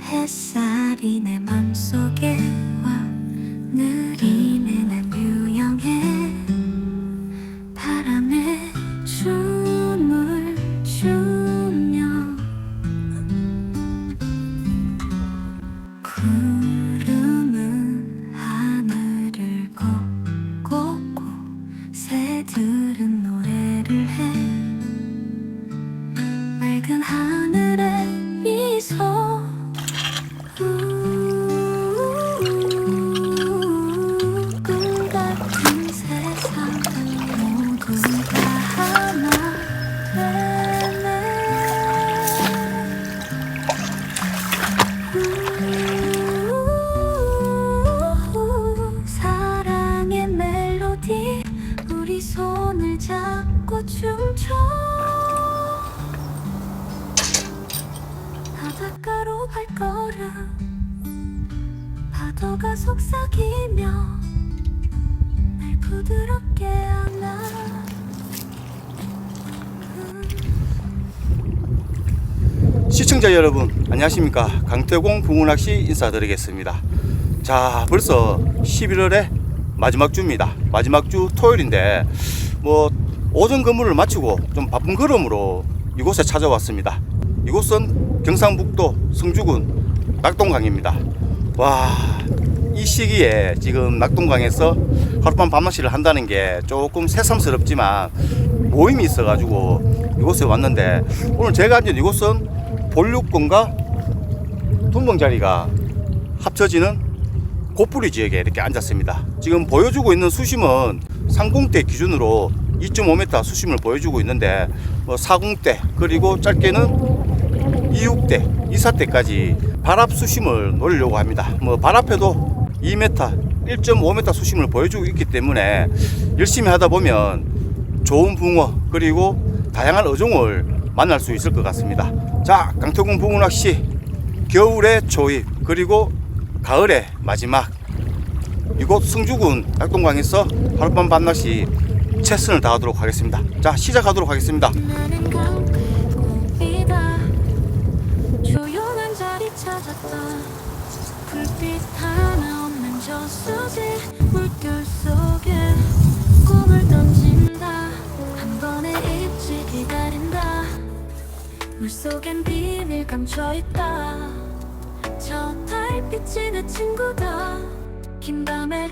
햇살이 내 맘속에 와 느리네 난 유영해. 바람에 춤을 추며 발걸음 파도가 속삭이며 날 부드럽게 안아. 시청자 여러분 안녕하십니까? 강태공 부문낚시 인사드리겠습니다. 자 벌써 11월의 마지막 주입니다. 마지막 주 토요일인데 뭐 오전 근무를 마치고 좀 바쁜 걸음으로 이곳에 찾아왔습니다 이곳은 경상북도 성주군 낙동강입니다 와 이 시기에 지금 낙동강에서 하룻밤 밤낚시를 한다는 게 조금 새삼스럽지만 모임이 있어가지고 이곳에 왔는데 오늘 제가 앉은 이곳은 본류권과 둔벙자리가 합쳐지는 고뿌리 지역에 이렇게 앉았습니다. 지금 보여주고 있는 수심은 상공대 기준으로 2.5m 수심을 보여주고 있는데 뭐 4공대 그리고 짧게는 26대, 24대까지 발압 수심을 노리려고 합니다. 뭐 발압해도 2m, 1.5m 수심을 보여주고 있기 때문에 열심히 하다 보면 좋은 붕어 그리고 다양한 어종을 만날 수 있을 것 같습니다. 자, 강태공 붕어 낚시 겨울의 초입 그리고 가을의 마지막 이곳 성주군 낙동강에서 하룻밤 밤낚시 최선을 다하도록 하겠습니다. 자, 시작하도록 하겠습니다. 불빛 하나 없는 저수지 물결 속에 꿈을 던진다. 한 번의 입지 기다린다. 물속엔 비밀 감춰있다. 저 달빛이 내 친구다. 긴 밤의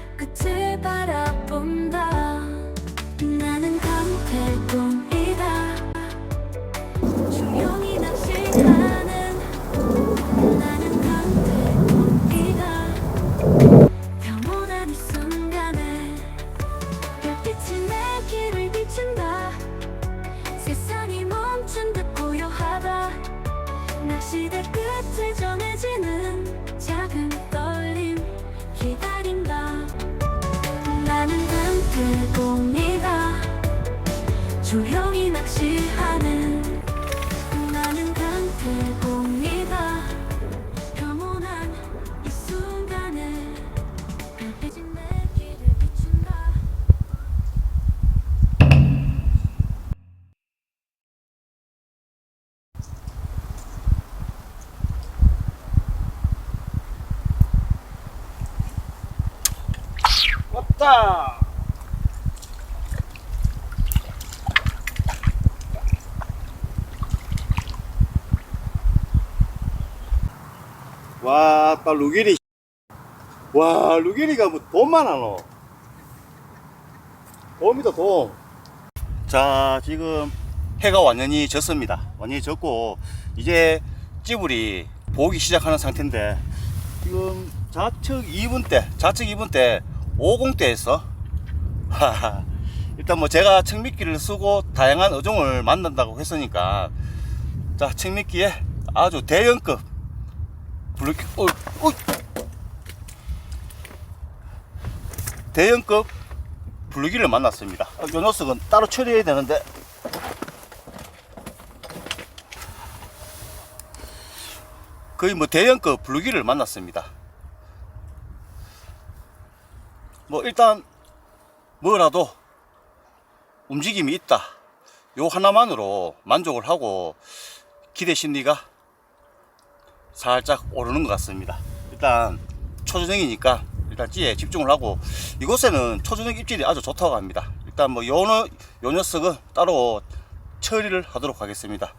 멈춘 듯 고요하다. 낚시대 끝에 전해지는 작은 떨림 기다린다. 나는 강태공이다. 조용히 낚시하는 왔다. 와, 딱 루기리. 와, 루기리가 뭐 돈만 하노. 돔이다, 돔. 자, 지금 해가 완전히 졌습니다. 완전히 졌고, 이제 찌불이 보기 시작하는 상태인데, 지금 좌측 2분 때, 좌측 2분 때 50대에서 일단 뭐 제가 청미끼를 쓰고 다양한 어종을 만난다고 했으니까 자 청미끼에 아주 대형급 블루키 어, 어. 대형급 블루기를 만났습니다. 어, 요 녀석은 따로 처리해야 되는데 거의 뭐 대형급 블루기를 만났습니다. 뭐 일단 뭐라도 움직임이 있다. 요 하나만으로 만족을 하고 기대 심리가 살짝 오르는 것 같습니다. 일단 초저녁이니까 일단 찌에 집중을 하고 이곳에는 초저녁 입질이 아주 좋다고 합니다. 일단 뭐 요, 녀- 요 녀석은 따로 처리를 하도록 하겠습니다.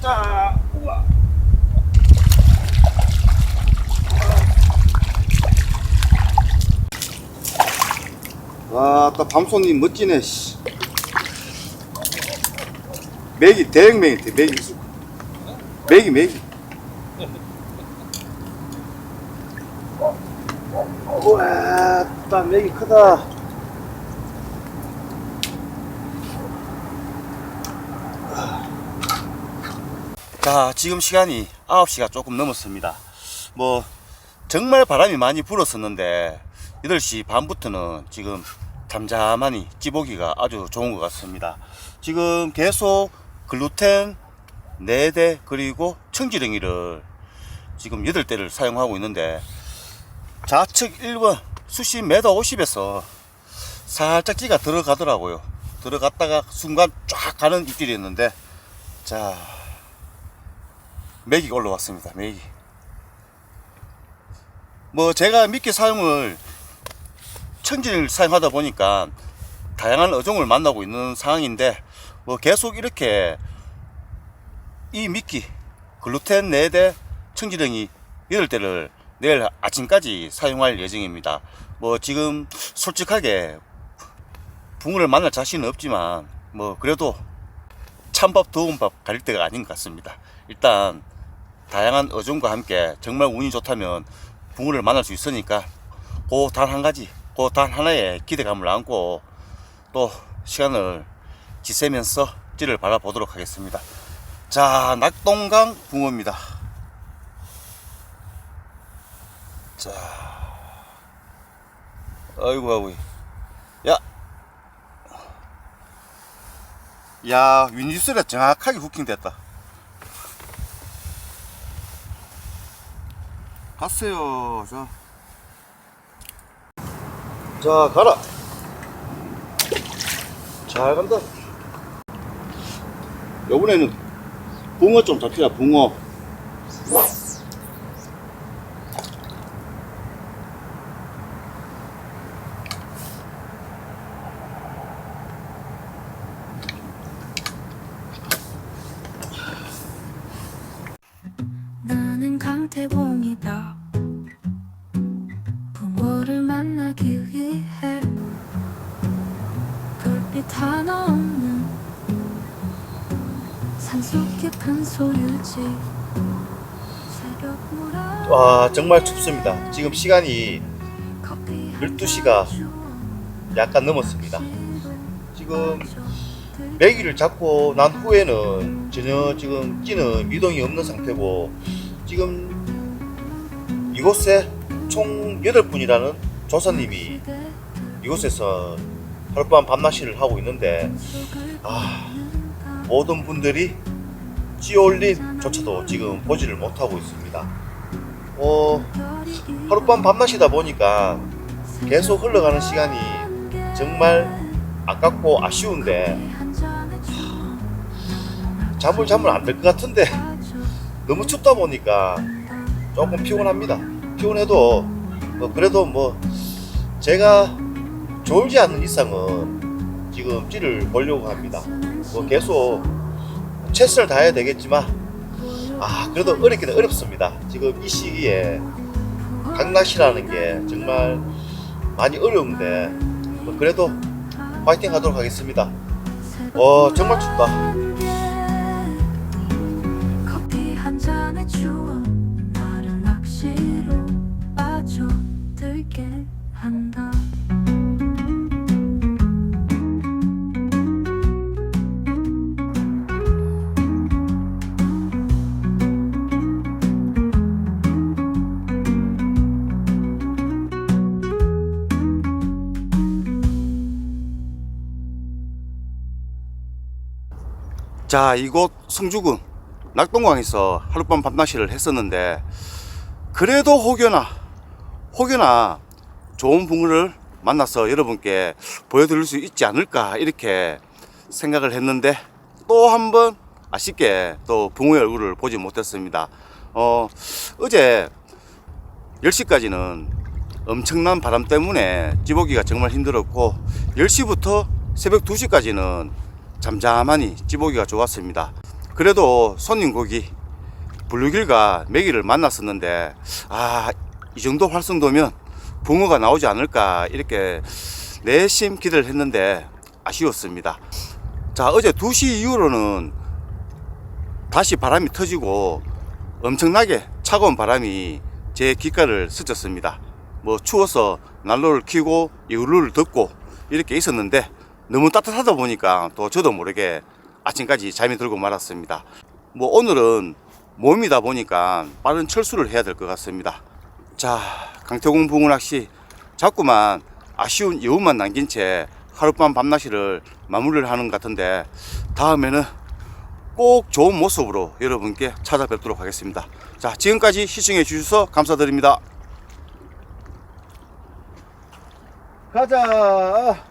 자. 우와. 와, 또 밤손님 멋지네. 씨. 메기 대형 메기, 메기 있어. 메기 메기. 우와, 또 메기 크다. 자, 지금 시간이 9시가 조금 넘었습니다. 뭐, 정말 바람이 많이 불었었는데, 8시 반부터는 지금 잠잠하니 찌보기가 아주 좋은 것 같습니다. 지금 계속 글루텐 4대 그리고 청지렁이를 지금 8대를 사용하고 있는데, 좌측 1번 수심 메다 50에서 살짝 찌가 들어가더라고요. 들어갔다가 순간 쫙 가는 입질이었는데, 자, 맥이 올라왔습니다. 맥이. 뭐 제가 미끼 사용을 청진을 사용하다 보니까 다양한 어종을 만나고 있는 상황인데 뭐 계속 이렇게 이 미끼 글루텐 4대 청지렁이 8대를 내일 아침까지 사용할 예정입니다. 뭐 지금 솔직하게 붕어를 만날 자신은 없지만 뭐 그래도 찬밥 더운 밥 가릴 때가 아닌 것 같습니다. 일단 다양한 어종과 함께 정말 운이 좋다면 붕어를 만날 수 있으니까 그 단 한 가지, 그 단 하나의 기대감을 안고 또 시간을 지새면서 찌를 바라보도록 하겠습니다. 자, 낙동강 붕어입니다. 자, 아이고 아이고, 야, 야, 윈지스가 정확하게 후킹 됐다. 갔어요. 자. 자, 가라. 잘 간다. 요번에는 붕어 좀 잡히라, 붕어. 하나 없는 산속 깊은 소유지 새벽 와, 정말 춥습니다. 지금 시간이 12시가 약간 넘었습니다. 지금 메기를 잡고 난 후에는 전혀 지금 찌는 미동이 없는 상태고 지금 이곳에 총 8분이라는 조사님이 이곳에서 하룻밤 밤낚시를 하고 있는데 아 모든 분들이 찌올린조차도 지금 보지를 못하고 있습니다. 어, 하룻밤 밤낚시다 보니까 계속 흘러가는 시간이 정말 아깝고 아쉬운데 잠을 자면 안될 것 같은데 너무 춥다 보니까 조금 피곤합니다. 피곤해도 뭐 그래도 뭐 제가 졸지 않는 이상은 지금 찌를 보려고 합니다. 뭐 계속 최선을 다해야 되겠지만 아 그래도 어렵기는 어렵습니다. 지금 이 시기에 강낚시라는 게 정말 많이 어려운데 뭐 그래도 파이팅 하도록 하겠습니다. 어 정말 춥다. 한다 자, 이곳 성주군 낙동강에서 하룻밤 밤낚시를 했었는데 그래도 혹여나 혹여나 좋은 붕어를 만나서 여러분께 보여드릴 수 있지 않을까 이렇게 생각을 했는데 또 한 번 아쉽게 또 붕어의 얼굴을 보지 못했습니다. 어, 어제 10시까지는 엄청난 바람 때문에 찌보기가 정말 힘들었고 10시부터 새벽 2시까지는 잠잠하니 찌보기가 좋았습니다. 그래도 손님 고기 블루길과 메기를 만났었는데 아 이 정도 활성도면 붕어가 나오지 않을까 이렇게 내심 기대를 했는데 아쉬웠습니다. 자 어제 2시 이후로는 다시 바람이 터지고 엄청나게 차가운 바람이 제 귓가를 스쳤습니다. 뭐 추워서 난로를 켜고 이울루를 덮고 이렇게 있었는데 너무 따뜻하다 보니까 또 저도 모르게 아침까지 잠이 들고 말았습니다. 뭐 오늘은 몸이다 보니까 빠른 철수를 해야 될 것 같습니다. 자, 강태공 붕어낚시 자꾸만 아쉬운 여운만 남긴 채 하룻밤 밤낚시를 마무리를 하는 것 같은데 다음에는 꼭 좋은 모습으로 여러분께 찾아뵙도록 하겠습니다. 자, 지금까지 시청해 주셔서 감사드립니다. 가자.